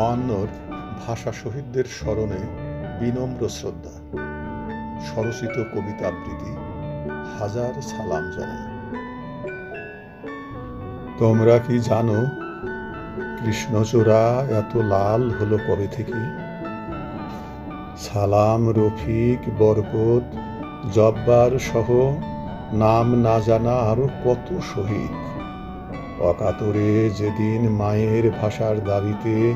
বায়ান্নর ভাষা শহীদদের স্মরণে বিনম্র শ্রদ্ধা। স্বরচিত কবিতা আবৃত্তি, হাজার সালাম জানাই। তোমরা কি জানো, কৃষ্ণচূড়া এত লাল হলো কবে থেকে? সালাম রফিক, বরকত, জব্বার সহ নাম না জানা আরও কত শহীদ? অকাতরে যেদিন মায়ের ভাষার দাবিতে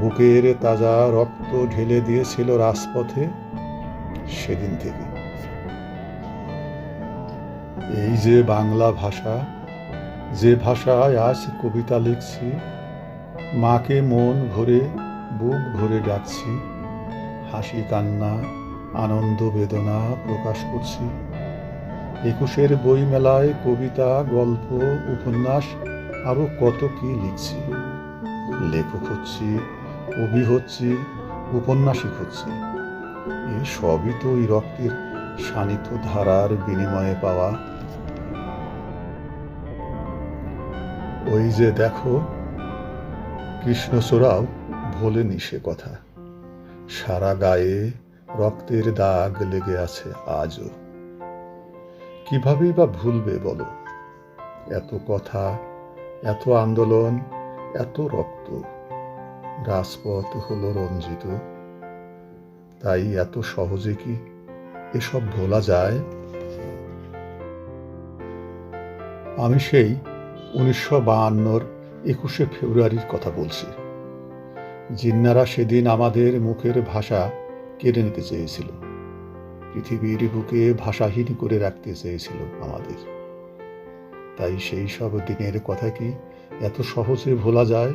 বুকের তাজা রক্ত ঢেলে দিয়েছিল রাজপথে সেদিন থেকে। এই যে বাংলা ভাষা, যে ভাষায় আজ কবিতা লিখছি, মাকে মন ভরে, বুক ভরে ডাকছি, হাসি, কান্না, আনন্দ, বেদনা প্রকাশ করছি। একুশের বইমেলায় কবিতা, গল্প, উপন্যাস, আরও কত কি লিখছি, লেখক হচ্ছি কবি হচ্ছি, উপন্যাসিক হচ্ছি। এ সবই তো ওই রক্তের শানিত ধারার বিনিময়ে পাওয়া। ওই যে দেখো, কৃষ্ণচূড়াও ভোলেনি সে কথা। সারা গায়ে রক্তের দাগ লেগে আছে আজও। কিভাবেই বা ভুলবে বলো? এত কথা, এত আন্দোলন, এত রক্ত। রাজপথ হলো রঞ্জিত। তাই এত সহজে কি এসব ভোলা যায়? আমি সেই উনিশশো বাহান্নর একুশে ফেব্রুয়ারির কথা বলছি। জিন্নারা সেদিন আমাদের মুখের ভাষা কেড়ে নিতে চেয়েছিল। পৃথিবীর বুকে ভাষাহীন করে রাখতে চেয়েছিল আমাদের। তাই সেই সব দিনের কথা কি এত সহজে ভোলা যায়?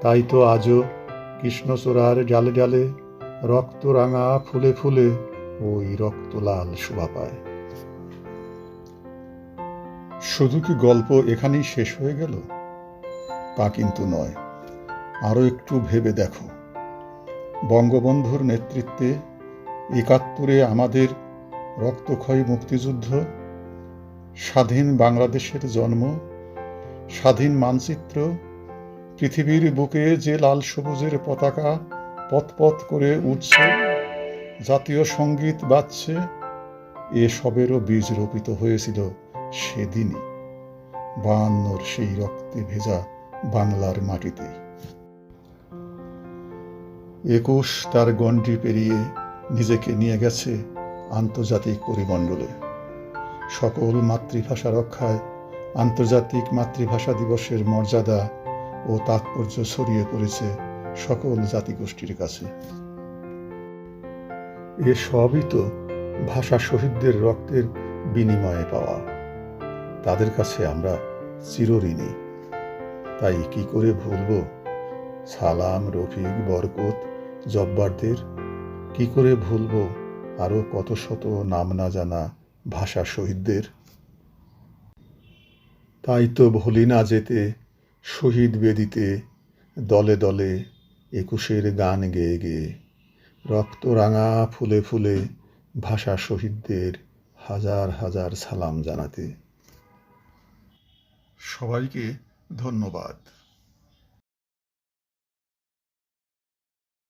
তাই তো আজও কৃষ্ণচূড়ার জালে জালে রক্ত রাঙা ফুলে ফুলে ওই রক্ত লাল শোভা পায়। শুধু কি গল্প এখানেই শেষ হয়ে গেল? তা কিন্তু নয়। আরও একটু ভেবে দেখো। বঙ্গবন্ধুর নেতৃত্বে একাত্তরে আমাদের রক্তক্ষয়ী মুক্তিযুদ্ধ, স্বাধীন বাংলাদেশের জন্ম, স্বাধীন মানচিত্র পৃথিবীর বুকে যে লাল সবুজের পতাকা পথ করে উঠছে জাতীয় সংগীত বাজছে এসবেরও বীজ রোপিত হয়েছিল সেদিনই। বায়ান্নর সেই রক্তে ভেজা বাংলার মাটিতেই একুশ তার গণ্ডি পেরিয়ে নিজেকে নিয়ে গেছে আন্তর্জাতিক পরিমণ্ডলে। সকল মাতৃভাষা রক্ষায় আন্তর্জাতিক মাতৃভাষা দিবসের মর্যাদা ও তাৎপর্য ছড়িয়ে পড়েছে সকল জাতিগোষ্ঠীর কাছে। এ সবই তো ভাষা শহীদদের রক্তের বিনিময়ে পাওয়া। তাদের কাছে আমরা চিরঋণী। তাই কি করে ভুলব? সালাম, রফিক, বরকত, জব্বারদের কি করে ভুলব? আরও কত শত নাম না জানা ভাষা শহীদদের? তাই তো ভুলি না যেতে শহীদ বেদিতে দলে দলে একুশের গান গেয়ে গেয়ে রক্ত রাঙা ফুলে ফুলে ভাষা শহীদদের হাজার হাজার সালাম জানাতে। সবাইকে ধন্যবাদ।